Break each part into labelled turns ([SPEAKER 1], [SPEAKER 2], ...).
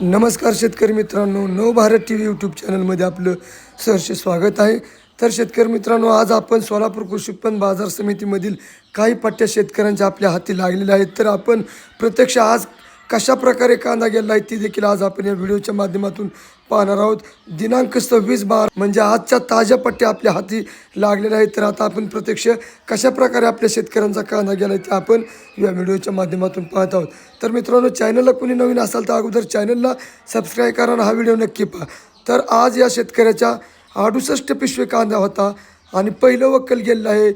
[SPEAKER 1] नमस्कार शेतकरी मित्रांनो नवभारत टी व्ही यूट्यूब चॅनलमध्ये आपलं सहर्ष स्वागत आहे. तर शेतकरी मित्रांनो आज आपण सोलापूर कृषी उत्पन्न बाजार समितीमधील काही पट्ट्या शेतकऱ्यांच्या आपल्या हाती लागलेल्या आहेत. तर आपण प्रत्यक्ष आज कशा प्रकारे कांदा गेला आहे ते देखील आज आपण या व्हिडिओच्या माध्यमातून पाहणार आहोत. दिनांक सव्वीस बार म्हणजे आजच्या ताज्या पट्ट्या आपल्या हाती लागलेल्या आहेत. तर आता आपण प्रत्यक्ष कशा प्रकारे आपल्या शेतकऱ्यांचा कांदा गेला आहे ते आपण या व्हिडिओच्या माध्यमातून पाहत आहोत. तर मित्रांनो चॅनलला कोणी नवीन असाल तर अगोदर चॅनलला सबस्क्राईब करा हा व्हिडिओ नक्की पहा. तर आज या शेतकऱ्याच्या अडुसष्ट पिशवे कांदा होता आणि पहिलं वक्कल गेलेलं आहे.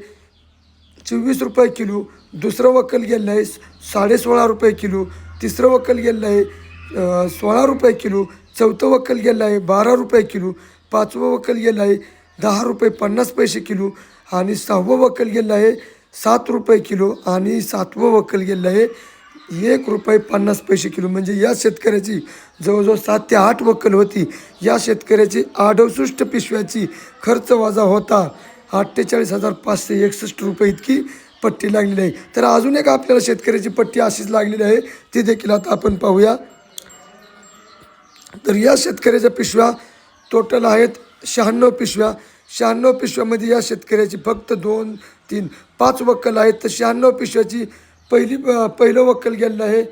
[SPEAKER 1] चोवीस रुपये किलो दुसरं वक्कल गेलेलं आहे साडे सोळा रुपये किलो तिसरं वक्कल गेलेलं आहे सोळा रुपये किलो चौथं वक्कल गेलं आहे बारा रुपये किलो पाचवं वक्कल गेलं आहे दहा रुपये पन्नास पैसे किलो आणि सहावं वक्कल गेलं आहे सात रुपये किलो आणि सातवं वक्कल गेलं आहे एक रुपये पन्नास पैसे किलो. म्हणजे या शेतकऱ्याची जवळजवळ सात ते आठ वक्कल होती. या शेतकऱ्याची अडुसष्ट पिशव्याची खर्च वाजा होता. अठ्ठेचाळीस हजार पाचशे एकसष्ट रुपये इतकी पट्टी लागलेली आहे. तर अजून एक आपल्याला शेतकऱ्याची पट्टी अशीच लागलेली आहे. ती देखील आता आपण पाहूया. तर या शेतकऱ्याच्या पिशव्या टोटल आहेत शहाण्णव पिशव्या. शहाण्णव पिशव्यामध्ये या शेतकऱ्याची फक्त दोन तीन पाच वक्कल आहेत. तर शहाण्णव पिशव्याची पहिली पहिलं वक्कल गेलेलं आहे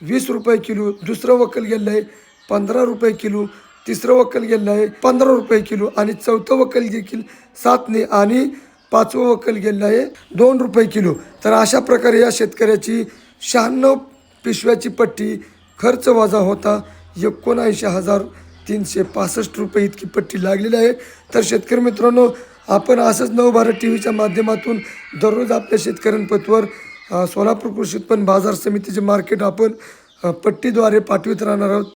[SPEAKER 1] वीस रुपये किलो दुसरं वक्कल गेलेलं आहे पंधरा रुपये किलो. तिसरं वक्कल गेलेलं आहे पंधरा रुपये किलो आणि चौथं वक्कल देखील सातने आणि पाचवं वक्कल गेलेलं आहे दोन रुपये किलो. तर अशा प्रकारे या शेतकऱ्याची शहाण्णव पिशव्याची पट्टी खर्च वजा होता. एकोणऐंशी हजार तीनशे पासष्ट रुपये इतकी पट्टी लागलेली आहे. तर शेतकरी मित्रांनो आपण असंच नवभारत टी व्हीच्या माध्यमातून दररोज आपल्या शेतकऱ्यांपतवर सोलापूर कृषी उत्पन्न बाजार समितीचे मार्केट आपण पट्टीद्वारे पाठवित राहणार आहोत.